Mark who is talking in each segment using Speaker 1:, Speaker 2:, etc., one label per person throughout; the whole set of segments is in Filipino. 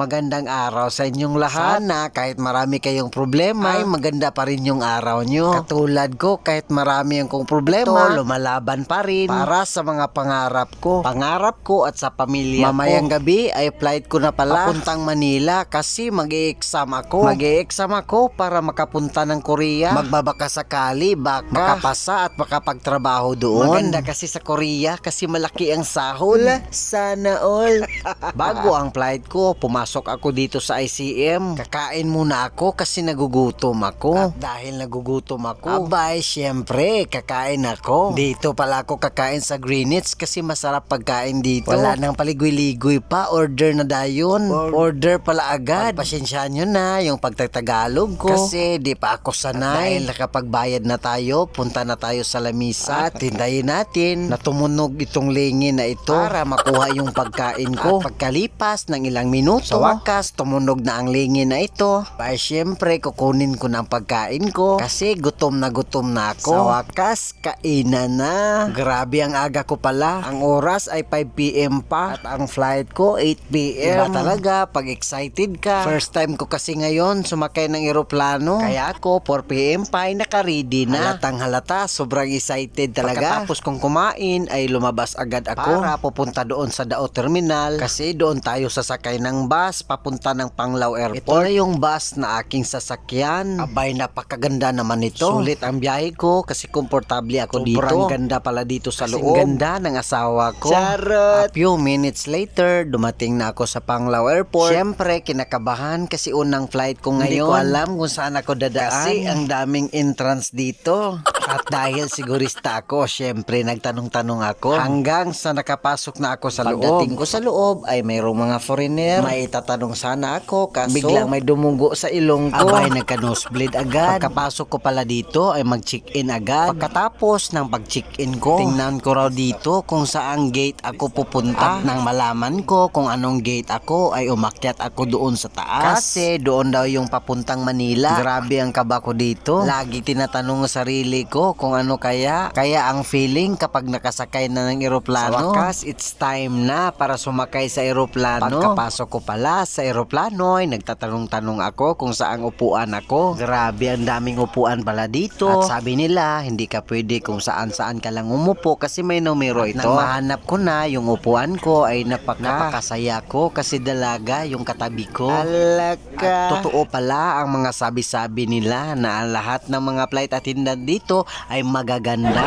Speaker 1: Magandang araw sa inyong lahat. Sana kahit marami kayong problema, ay maganda pa rin yung araw nyo. Katulad ko, kahit marami yung kong problema, ito, lumalaban pa rin para sa mga pangarap ko. Pangarap ko at sa pamilya Mamayang gabi ay flight ko na pala papuntang Manila kasi mag-i-exam ako. Mag-i-exam ako para makapunta ng Korea. Magbabaka sakali, baka makapasa at makapagtrabaho doon. Maganda kasi sa Korea kasi malaki ang sahod. Sana all. Bago ang flight ko, pumasok ako dito sa ICM. Kakain muna ako kasi nagugutom ako. At dahil nagugutom ako, abay, syempre, kakain ako. Dito pala ako kakain sa Greenwich kasi masarap pagkain dito. Wala nang paligoy-ligoy pa, order na dayon. Order pala agad. Pasensya nyo na yung pagtatagalog ko. Kasi di pa ako sanay. Dahil nakapagbayad na tayo, punta na tayo sa lamisa at hintayin natin na tumunog itong lingin na ito para makuha yung pagkain ko. At pagkalipas ng ilang minuto, wakas, tumunog na ang lingin na ito. Ba, syempre, kukunin ko ng pagkain ko kasi gutom na gutom na ako. Sa wakas, kainan na. Grabe ang aga ko pala. Ang oras ay 5pm pa at ang flight ko 8pm. Iba talaga pag excited ka. First time ko kasi ngayon sumakay ng eroplano. Kaya ako 4pm pa ay nakaready na. Halatang halata, sobrang excited talaga. Pagkatapos kong kumain ay lumabas agad ako para pupunta doon sa Dao Terminal kasi doon tayo sasakay ng bus papunta ng Panglao Airport. Ito na yung bus na aking sasakyan. Abay, napakaganda naman ito. Sulit ang biyahe ko kasi komportable ako dito. Sobrang ganda pala dito sa loob. ganda ng asawa ko. Charot! A few minutes later, dumating na ako sa Panglao Airport. Siyempre, kinakabahan kasi unang flight ko ngayon. Hindi ko alam kung saan ako dadaan. Kasi ang daming entrance dito. At dahil sigurista ako, syempre nagtanong-tanong ako hanggang sa nakapasok na ako sa loob. Pagdating ko sa loob ay mayroong mga foreigner. May tatanong sana ako kaso biglang may dumugo sa ilong ko. Abay, nagka-nosebleed agad. Pagkapasok ko pala dito ay mag-check-in agad. Pagkatapos ng pag-check-in ko, tingnan ko raw dito kung saang gate ako pupunta. At nang malaman ko kung anong gate ako ay umakyat ako doon sa taas. Kasi doon daw yung papuntang Manila. Grabe ang kaba ko dito. Lagi tinatanong sa sarili ko kung ano kaya. Kaya ang feeling kapag nakasakay na ng eroplano. Sa wakas, it's time na para sumakay sa eroplano. Pagkapasok ko pala sa eroplano ay nagtatanong-tanong ako kung saang upuan ako. Grabe, ang daming upuan pala dito. At sabi nila, hindi ka pwede kung saan-saan ka lang umupo kasi may numero ito. Nang mahanap ko na yung upuan ko ay napaka, napakasaya ko kasi dalaga yung katabi ko. Alaka. At totoo pala ang mga sabi-sabi nila na lahat ng mga flight attendant dito ay magaganda.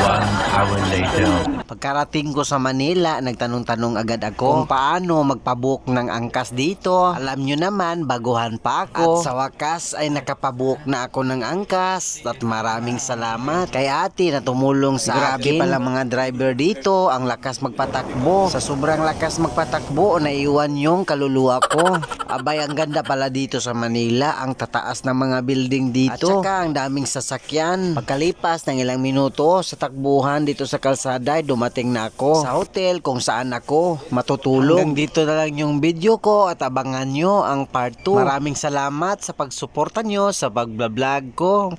Speaker 2: One hour later.
Speaker 1: Pagkarating ko sa Manila, nagtanong-tanong agad ako kung paano magpabook ng angkas dito. Alam nyo naman, baguhan pa ako. At sa wakas ay nakapabook na ako ng angkas at maraming salamat kay ate na tumulong sa Grabe akin. pala mga driver dito, ang lakas magpatakbo. Sa sobrang lakas magpatakbo, naiwan yung kaluluwa ko. Abay, ang ganda pala dito sa Manila, ang tataas ng mga building dito. At saka ang daming sasakyan. Pagkalipas ng ilang minuto sa takbuhan dito sa kalsada, dumating na ako sa hotel kung saan ako matutulog. Hanggang dito na lang yung video ko at abangan nyo ang part 2. Maraming salamat sa pagsuporta nyo sa pagbablog ko.